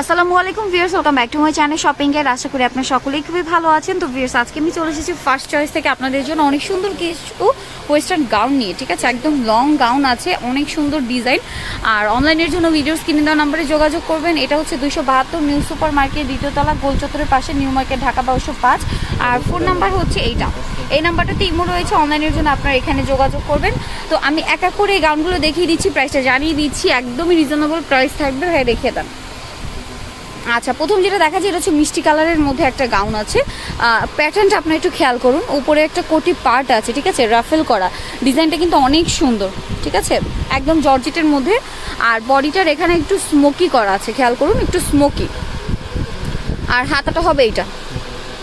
আসসালামু আলাইকুম viewers welcome back to my channel shopping এর আশা করি আপনারা সকলেই খুবই ভালো আছেন। তো ভিউয়ার্স, আজকে আমি চলে এসেছি ফার্স্ট চয়েস থেকে আপনাদের জন্য অনেক সুন্দর কিছু ওয়েস্টার্ন গাউন নিয়ে, ঠিক আছে? একদম লং গাউন আছে, অনেক সুন্দর ডিজাইন আর অনলাইনের জন্য ভিডিও স্ক্রিনে দেওয়া নাম্বারে যোগাযোগ করবেন। এটা হচ্ছে দুইশো বাহাত্তর নিউ সুপার মার্কেট দ্বিতীয়তলা গোলচত্বরের পাশে নিউ মার্কেট ঢাকা বারোশো পাঁচ। আর ফোন নাম্বার হচ্ছে এইটা। এই নাম্বারটাতে ইমো রয়েছে অনলাইনের জন্য আপনারা এখানে যোগাযোগ করবেন। তো আমি এক এক করে এই গাউনগুলো দেখিয়ে দিচ্ছি প্রাইসটা জানিয়ে দিচ্ছি, একদমই রিজনেবল প্রাইস থাকবে। হ্যাঁ দেখিয়ে দেন। আচ্ছা প্রথম যেটা দেখা যায় এটা হচ্ছে মিষ্টি কালারের মধ্যে একটা গাউন আছে। প্যাটার্নটা আপনার একটু খেয়াল করুন। উপরে একটা কোটি পার্ট আছে, ঠিক আছে? রাফেল করা। ডিজাইনটা কিন্তু অনেক সুন্দর, ঠিক আছে? একদম জর্জেটের মধ্যে। আর বডিটার এখানে একটু স্মোকি করা আছে, খেয়াল করুন, একটু স্মোকি আর হাতাটা হবে এইটা।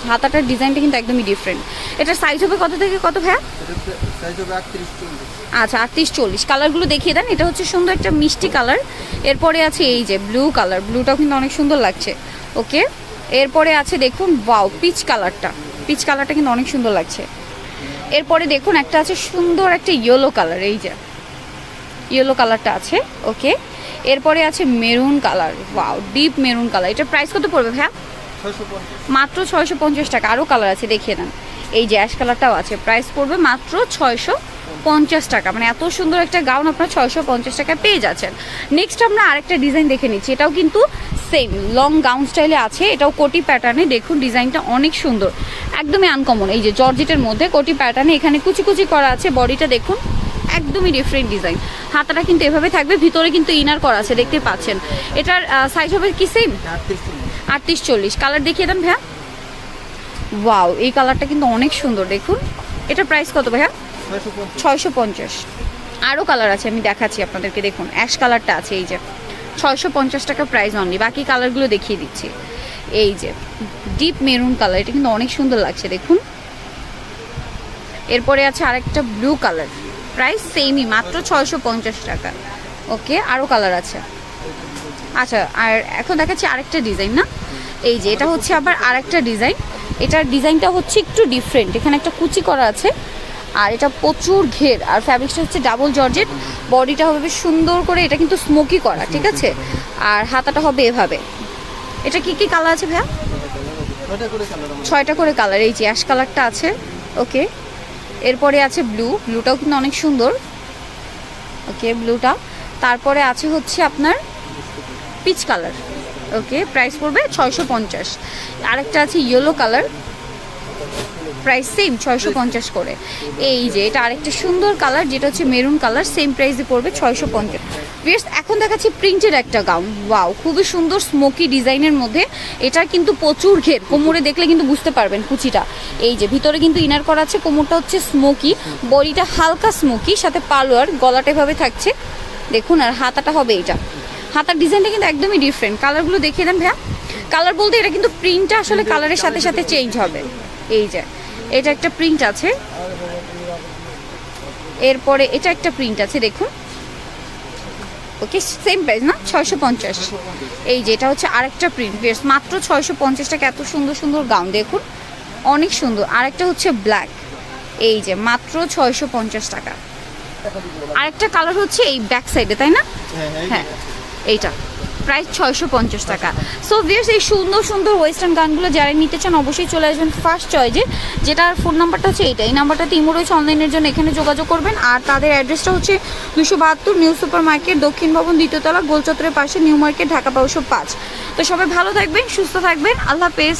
হাতাটার ডিজাইনটা কিন্তু একদমই ডিফারেন্ট এটার সাইজ হবে কত থেকে কত চল্লিশ আচ্ছা আটত্রিশ, চল্লিশ। কালারগুলো দেখিয়ে দেন। এটা হচ্ছে সুন্দর একটা মিষ্টি কালার এরপরে আছে এই যে ব্লু কালার ব্লুটাও কিন্তু অনেক সুন্দর লাগছে। ওকে এরপরে আছে দেখুন ওয়াও পিচ কালারটা পিচ কালারটা কিন্তু অনেক সুন্দর লাগছে। এরপরে দেখুন, একটা আছে সুন্দর একটা ইয়েলো কালার এই যে ইয়েলো কালারটা আছে। ওকে এরপরে আছে maroon colour wow deep maroon colour এটার প্রাইস কত পড়বে ভাইয়া? মাত্র ছয়শো পঞ্চাশ টাকা। আরও কালার আছে, দেখিয়ে দেন। এই যে অ্যাশ কালারটাও আছে প্রাইস পড়বে মাত্র ছয়শো পঞ্চাশ টাকা। মানে এত সুন্দর একটা গাউন আপনার ছয়শো পঞ্চাশ টাকায় পেয়ে যাচ্ছেন। নেক্সট আমরা আরেকটা ডিজাইন দেখে নিচ্ছি। এটাও কিন্তু সেম লং গাউন স্টাইলে আছে। এটাও কোটি প্যাটার্নে দেখুন ডিজাইনটা অনেক সুন্দর। একদমই আনকমন এই যে জর্জেটের মধ্যে কোটি প্যাটার্নে এখানে কুচি কুচি করা আছে। বডিটা দেখুন একদমই ডিফারেন্ট ডিজাইন হাতাটা কিন্তু এভাবে থাকবে, ভিতরে কিন্তু ইনার করা আছে, দেখতে পাচ্ছেন। এটার সাইজ হবে কি সেম আটত্রিশ চল্লিশ। কালার দেখিয়ে দেন ভাইয়া। ওয়াও এই কালারটা কিন্তু অনেক সুন্দর, দেখুন। এটার প্রাইস কত ভাইয়া? ছয়শো পঞ্চাশ। আরও কালার আছে, আমি দেখাচ্ছি আপনাদেরকে, দেখুন। অ্যাশ কালারটা আছে, এই যে। ছয়শো পঞ্চাশ টাকা প্রাইস অনলি বাকি কালারগুলো দেখিয়ে দিচ্ছি। এই যে ডিপ মেরুন কালার এটা কিন্তু অনেক সুন্দর লাগছে, দেখুন। এরপরে আছে আরেকটা ব্লু কালার প্রাইস সেমই, মাত্র ছয়শো পঞ্চাশ টাকা। ওকে আরও কালার আছে। আচ্ছা আর এখন দেখাচ্ছি আরেকটা ডিজাইন, না? এই যে, এটা হচ্ছে আবার আরেকটা ডিজাইন। এটার ডিজাইনটা হচ্ছে একটু ডিফারেন্ট এখানে একটা কুচি করা আছে, আর এটা প্রচুর ঘের। আর ফ্যাব্রিক্সটা হচ্ছে ডাবল জর্জেট বডিটা হবে সুন্দর করে, এটা কিন্তু স্মোকি করা, ঠিক আছে? আর হাতাটা হবে এভাবে। এটা কি কি কালার আছে ভাইয়া? ছয়টা করে কালার। এই যে অ্যাশ কালারটা আছে, ওকে। এরপরে আছে ব্লু, ব্লুটাও কিন্তু অনেক সুন্দর। ওকে ব্লুটা। তারপরে আছে হচ্ছে আপনার পিচ কালার। ওকে প্রাইস পড়বে ছয়শো পঞ্চাশ। আরেকটা আছে ইয়েলো কালার প্রাইস সেম ছয়শো পঞ্চাশ করে। এই যে, এটা আরেকটা সুন্দর কালার যেটা হচ্ছে মেরুন কালার সেম প্রাইসে পড়বে ছয়শো পঞ্চাশ। এখন দেখাচ্ছি প্রিন্টের একটা গাউন ওয়াও খুবই সুন্দর স্মোকি ডিজাইনের মধ্যে। এটার কিন্তু প্রচুর ঘের। কোমরে দেখলে কিন্তু বুঝতে পারবেন কুচিটা। এই যে, ভিতরে কিন্তু ইনার করা আছে, কোমরটা হচ্ছে স্মোকি বডিটা হালকা স্মোকি সাথে পালোয়ার, গলাটা এভাবে থাকছে। দেখুন, আর হাতাটা হবে এটা হাতার ডিজাইনটা কিন্তু একদমই ডিফারেন্ট কালারগুলো দেখিয়ে দেন ভাইয়া। কালার বলতে এটা কিন্তু প্রিন্টটা আসলে কালারের সাথে সাথে চেঞ্জ হবে। এই যে এটা একটা প্রিন্ট আছে। এরপরে এটা একটা প্রিন্ট আছে দেখুন। ওকে সেম প্রাইস না? ছয়শো পঞ্চাশ। এই যে এটা হচ্ছে আরেকটা প্রিন্ট বেশ মাত্র ছয়শো পঞ্চাশ টাকা এত সুন্দর সুন্দর গাউন দেখুন। অনেক সুন্দর। আরেকটা হচ্ছে ব্ল্যাক এই যে মাত্র ছয়শো পঞ্চাশ টাকা। আরেকটা কালার হচ্ছে এই ব্যাক সাইডে তাই না? হ্যাঁ হ্যাঁ। হ্যাঁ এইটা। প্রাইস ছয়শো পঞ্চাশ টাকা। সো ভিয়ার্স এই সুন্দর সুন্দর ওয়েস্টার্ন গানগুলো যারা নিতে চান, অবশ্যই চলে আসবেন ফার্স্ট চয়েজে যেটার ফোন নাম্বারটা হচ্ছে এইটা এই নাম্বারটাতে ইমো রয়েছে অনলাইনের জন্য এখানে যোগাযোগ করবেন। আর তাদের অ্যাড্রেসটা হচ্ছে দুশো বাহাত্তর নিউ সুপার মার্কেট দক্ষিণ ভবন দ্বিতীয়তলা গোলচত্রের পাশে নিউ মার্কেট ঢাকা বারোশো পাঁচ। তো সবাই ভালো থাকবেন, সুস্থ থাকবেন। আল্লাহ হাফেজ।